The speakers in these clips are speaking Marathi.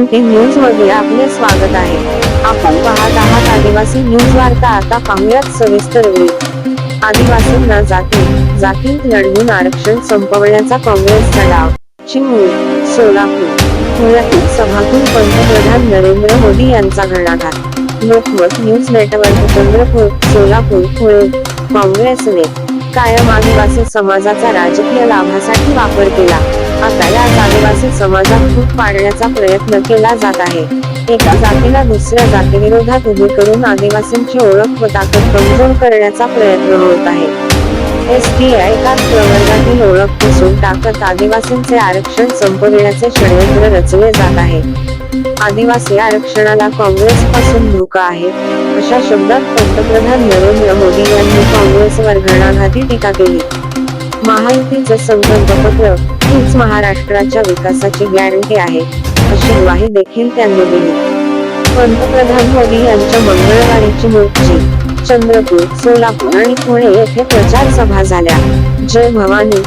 मोठे न्यूजमध्ये आपले स्वागत आहे. आपण पाहत आहात आदिवासी न्यूज वार्ता. आता पाहूयात सविस्तर वेळ आदिवासींना जाती जातीत लढवून आरक्षण संपवण्याचा काँग्रेसचा डाव चिमूर सोलापूर. पुण्यातील सभातून पंतप्रधान नरेंद्र मोदी यांचा घणाघात लोकमत न्यूज नेटवर्क चंद्रपूर सोलापूर पुणे. काँग्रेसने कायम आदिवासी समाजाचा राजकीय लाभासाठी वापर केला. आता या आदिवासी समाजात फूट पाडण्याचा प्रयत्न केला जात आहे. एका जातीला दुसऱ्या जातीविरोधात उभी करून आदिवासींची ओळख व ताकद कमजोर करण्याचा प्रयत्न होत आहे. एस टी आय एकाच प्रवर्गातील ओळख पुसून टाकत आदिवासींचे आरक्षण संपविण्याचे षडयंत्र रचले जात आहे. आदिवासी आरक्षणाला काँग्रेस पासून धोका आहे अशा शब्दात पंतप्रधान नरेंद्र मोदी यांनी काँग्रेसवर घणाघाती टीका केली. महायुतीचं संकल्पपत्र हीच महाराष्ट्राच्या विकासाची गॅरंटी आहे अशी ग्वाही देखील त्यांनी दिली. पंतप्रधान मोदी यांच्या मंगळवारीची मोर्ची चंद्रपूर सोलापूर आणि पुणे येथे प्रचार सभा झाल्या. जय भवानी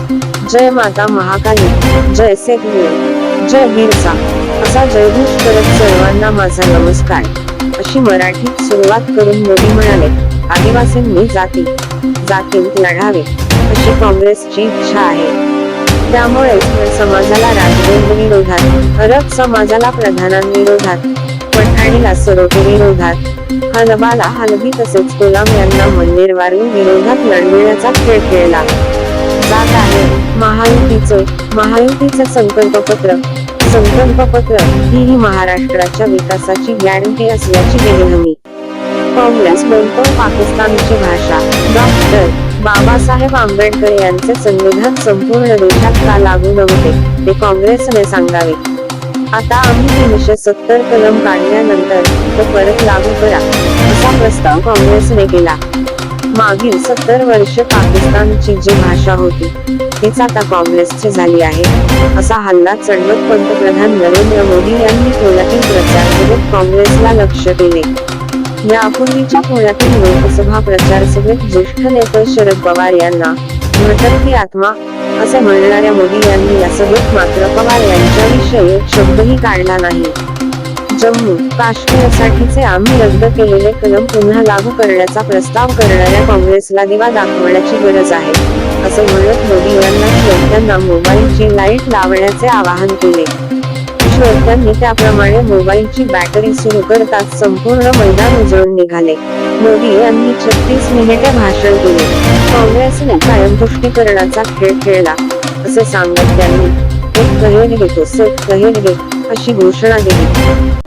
जय माता महाकाली जय सेकवीर जय बिरसा असा जयघोष करत सर्वांना माझा नमस्कार. अशी मराठीत सुरुवात करून मोदी म्हणाले आदिवासींनी जाती जातीत लढावे अशी काँग्रेसची इच्छा आहे त्यामुळे समाजाला विरोधात अरब समाजाला प्रधानांविरोधात पठाणीला सरोटे विरोधात हलबाला हलबी तसेच कोलाम यांना मंदिरवार विरोधात लढविण्याचा खेळ खेळला. जात आहे. महायुतीचे महायुतीचं संकल्पपत्र संकल्पपत्र ही ही महाराष्ट्राच्या विकासाची गॅरंटी असल्याची गेली हमी काँग्रेस बोलतो पाकिस्तानची भाषा. डॉक्टर बाबासाहेब आंबेडकर यांचे संविधान संपूर्ण देशात का लागू नव्हते ते काँग्रेसने सांगावे. आता आम्ही तीनशे सत्तर कलम काढल्यानंतर तो परत लागू करा असा प्रस्ताव काँग्रेसने केला. मागील सत्तर वर्ष पाकिस्तानची जी भाषा होती तीच आता काँग्रेसची झाली आहे असा हल्ला चढवत पंतप्रधान नरेंद्र मोदी यांनी पुण्यातील प्रचार काँग्रेसला लक्ष केले यापूर्वीच्या पुण्यातील लोकसभा प्रचार सभेत ज्येष्ठ नेते शरद पवार यांना की आत्मा असे म्हणणाऱ्या मोदी यांनी या सभेत मात्र पवार यांच्याविषयी एक शब्दही काढला नाही. जम्मू काश्मीरसाठीचे आम्ही रद्द केलेले कलम पुन्हा लागू करण्याचा प्रस्ताव करणाऱ्या काँग्रेसला दिवा दाखवण्याची गरज आहे असे म्हणत मोदी यांना श्रोत्यांना मोबाईलची लाइट लावण्याचे आवाहन केले. श्रोत्यांनी त्याप्रमाणे मोबाईलची बॅटरी सुरू करताच संपूर्ण मैदान उजळून निघाले. मोदी यांनी छत्तीस मिनिटे भाषण केले काँग्रेसने कायम तुष्टीकरणाचा खेळ खेळला. असे सांगत त्यांनी एक कहेर घेतो सेट कहेर घे अशी घोषणा दिली.